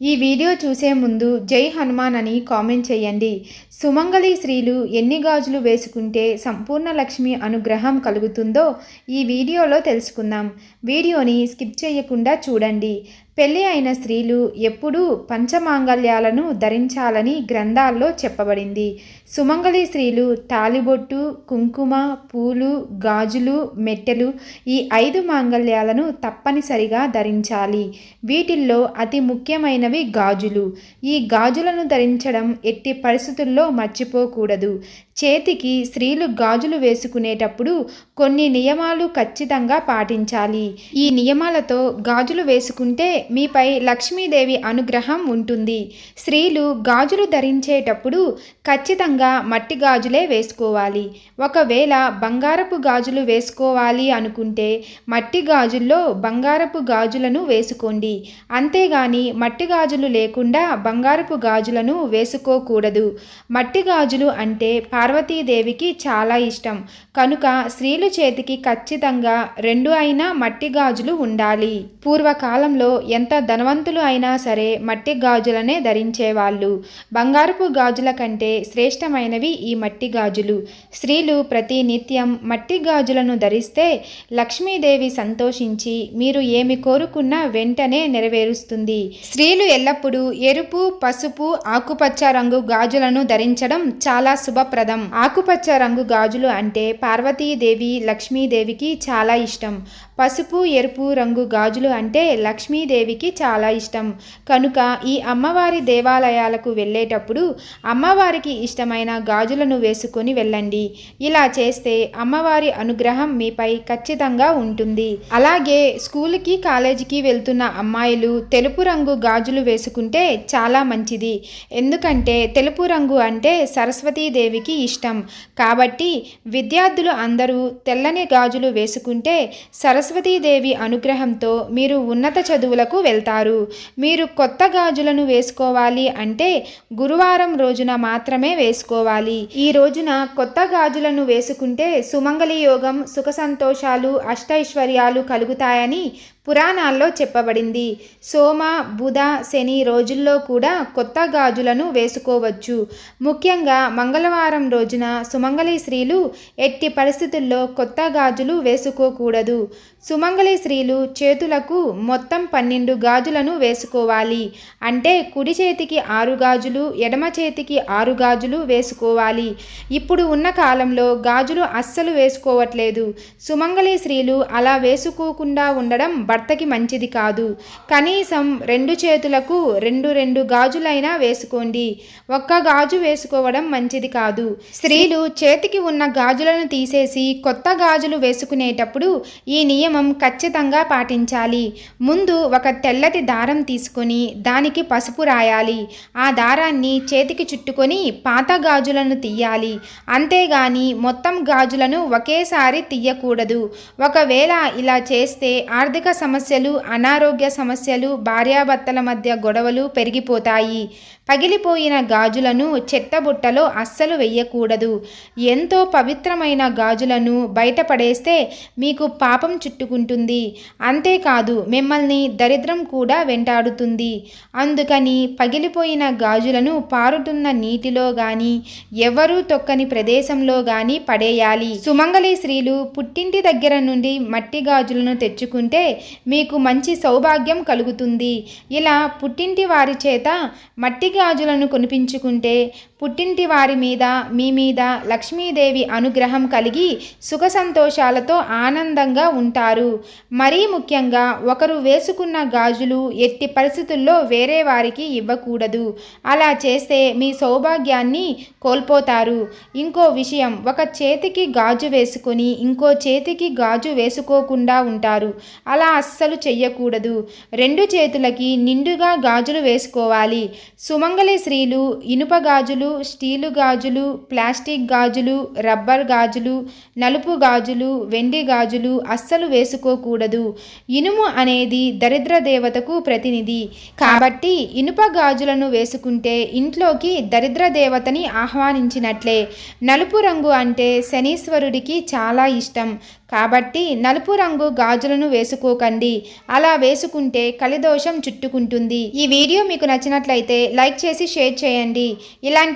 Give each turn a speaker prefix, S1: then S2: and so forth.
S1: ఈ వీడియో చూసే ముందు జై హనుమాన్ అని కామెంట్ చేయండి. సుమంగళి స్త్రీలు ఎన్ని గాజులు వేసుకుంటే సంపూర్ణ లక్ష్మి అనుగ్రహం కలుగుతుందో ఈ వీడియోలో తెలుసుకుందాం. వీడియోని స్కిప్ చేయకుండా చూడండి. పెళ్ళి అయిన స్త్రీలు ఎప్పుడూ పంచమాంగల్యాలను ధరించాలని గ్రంథాల్లో చెప్పబడింది. సుమంగళి స్త్రీలు తాలిబొట్టు కుంకుమ పూలు గాజులు మెట్టెలు ఈ ఐదు మాంగల్యాలను తప్పనిసరిగా ధరించాలి. వీటిల్లో అతి ముఖ్యమైనవి గాజులు. ఈ గాజులను ధరించడం ఎట్టి పరిస్థితుల్లో మర్చిపోకూడదు. చేతికి స్త్రీలు గాజులు వేసుకునేటప్పుడు కొన్ని నియమాలు ఖచ్చితంగా పాటించాలి. ఈ నియమాలతో గాజులు వేసుకుంటే మీపై లక్ష్మీదేవి అనుగ్రహం ఉంటుంది. స్త్రీలు గాజులు ధరించేటప్పుడు ఖచ్చితంగా మట్టి గాజులే వేసుకోవాలి. ఒకవేళ బంగారపు గాజులు వేసుకోవాలి అనుకుంటే మట్టి గాజుల్లో బంగారపు గాజులను వేసుకోండి. అంతేగాని మట్టి గాజులు లేకుండా బంగారపు గాజులను వేసుకోకూడదు. మట్టి గాజులు అంటే పా పార్వతీదేవికి చాలా ఇష్టం. కనుక స్త్రీలు చేతికి ఖచ్చితంగా రెండు అయినా మట్టి గాజులు ఉండాలి. పూర్వకాలంలో ఎంత ధనవంతులు అయినా సరే మట్టి గాజులనే ధరించేవాళ్ళు. బంగారపు గాజుల కంటే శ్రేష్టమైనవి ఈ మట్టి గాజులు. స్త్రీలు ప్రతి నిత్యం మట్టి గాజులను ధరిస్తే లక్ష్మీదేవి సంతోషించి మీరు ఏమి కోరుకున్నా వెంటనే నెరవేరుస్తుంది. స్త్రీలు ఎల్లప్పుడూ ఎరుపు పసుపు ఆకుపచ్చ రంగు గాజులను ధరించడం చాలా శుభప్రదం. ఆకుపచ్చ రంగు గాజులు అంటే పార్వతీదేవి లక్ష్మీదేవికి చాలా ఇష్టం. పసుపు ఎరుపు రంగు గాజులు అంటే లక్ష్మీదేవికి చాలా ఇష్టం. కనుక ఈ అమ్మవారి దేవాలయాలకు వెళ్ళేటప్పుడు అమ్మవారికి ఇష్టమైన గాజులను వేసుకొని వెళ్ళండి. ఇలా చేస్తే అమ్మవారి అనుగ్రహం మీపై ఖచ్చితంగా ఉంటుంది. అలాగే స్కూల్కి కాలేజీకి వెళ్తున్న అమ్మాయిలు తెలుపు రంగు గాజులు వేసుకుంటే చాలా మంచిది. ఎందుకంటే తెలుపు రంగు అంటే సరస్వతీదేవికి ఇష్టం. కాబట్టి విద్యార్థులు అందరూ తెల్లని గాజులు వేసుకుంటే సరస్వతీదేవి అనుగ్రహంతో మీరు ఉన్నత చదువులకు వెళ్తారు. మీరు కొత్త గాజులను వేసుకోవాలి అంటే గురువారం రోజున మాత్రమే వేసుకోవాలి. ఈ రోజున కొత్త గాజులను వేసుకుంటే సుమంగళి యోగం సుఖ సంతోషాలు అష్టైశ్వర్యాలు కలుగుతాయని పురాణాల్లో చెప్పబడింది. సోమ బుధ శని రోజుల్లో కూడా కొత్త గాజులను వేసుకోవచ్చు. ముఖ్యంగా మంగళవారం రోజున సుమంగళి స్త్రీలు ఎట్టి పరిస్థితుల్లో కొత్త గాజులు వేసుకోకూడదు. సుమంగళి స్త్రీలు చేతులకు మొత్తం పన్నెండు గాజులను వేసుకోవాలి. అంటే కుడి చేతికి ఆరు గాజులు ఎడమ చేతికి ఆరు గాజులు వేసుకోవాలి. ఇప్పుడు ఉన్న కాలంలో గాజులు అస్సలు వేసుకోవట్లేదు. సుమంగళి స్త్రీలు అలా వేసుకోకుండా ఉండడం భర్తకి మంచిది కాదు. కనీసం రెండు చేతులకు రెండు రెండు గాజులైనా వేసుకోండి. ఒక్క గాజు వేసుకోవడం మంచిది కాదు. స్త్రీలు చేతికి ఉన్న గాజులను తీసేసి కొత్త గాజులు వేసుకునేటప్పుడు ఈ నియమం ఖచ్చితంగా పాటించాలి. ముందు ఒక తెల్లటి దారం తీసుకొని దానికి పసుపు రాయాలి. ఆ దారాన్ని చేతికి చుట్టుకొని పాత గాజులను తీయాలి అంతేగాని మొత్తం గాజులను ఒకేసారి తీయకూడదు ఒకవేళ ఇలా చేస్తే ఆర్థిక సమస్యలు అనారోగ్య సమస్యలు భార్యాభర్తల మధ్య గొడవలు పెరిగిపోతాయి. పగిలిపోయిన గాజులను చెత్తబుట్టలో అస్సలు వెయ్యకూడదు ఎంతో పవిత్రమైన గాజులను బయటపడేస్తే మీకు పాపం చుట్టూ పెట్టుకుంటుంది. అంతేకాదు మిమ్మల్ని దరిద్రం కూడా వెంటాడుతుంది. అందుకని పగిలిపోయిన గాజులను పారుతున్న నీటిలో గాని ఎవరూ తొక్కని ప్రదేశంలో గాని పడేయాలి. సుమంగళి స్త్రీలు పుట్టింటి దగ్గర నుండి మట్టి గాజులను తెచ్చుకుంటే మీకు మంచి సౌభాగ్యం కలుగుతుంది. ఇలా పుట్టింటి వారి చేత మట్టి గాజులను కొనిపించుకుంటే పుట్టింటి వారి మీద మీ మీద లక్ష్మీదేవి అనుగ్రహం కలిగి సుఖ సంతోషాలతో ఆనందంగా ఉంటారు. మరీ ముఖ్యంగా ఒకరు వేసుకున్న గాజులు ఎట్టి పరిస్థితుల్లో వేరే వారికి ఇవ్వకూడదు. అలా చేస్తే మీ సౌభాగ్యాన్ని కోల్పోతారు. ఇంకో విషయం ఒక చేతికి గాజు వేసుకొని ఇంకో చేతికి గాజు వేసుకోకుండా ఉంటారు. అలా అస్సలు చెయ్యకూడదు. రెండు చేతులకి నిండుగా గాజులు వేసుకోవాలి. సుమంగళి స్త్రీలు ఇనుప గాజులు స్టీలు గాజులు ప్లాస్టిక్ గాజులు రబ్బర్ గాజులు నలుపు గాజులు వెండి గాజులు అస్సలు వేసుకోకూడదు. ఇనుము అనేది దరిద్ర దేవతకు ప్రతినిధి. కాబట్టి ఇనుప గాజులను వేసుకుంటే ఇంట్లోకి దరిద్ర దేవతని ఆహ్వానించినట్లే. నలుపు రంగు అంటే శనీశ్వరుడికి చాలా ఇష్టం. కాబట్టి నలుపు రంగు గాజులను వేసుకోకండి. అలా వేసుకుంటే కలిదోషం చుట్టుకుంటుంది. ఈ వీడియో మీకు నచ్చినట్లయితే లైక్ చేసి షేర్ చేయండి. ఇలాంటి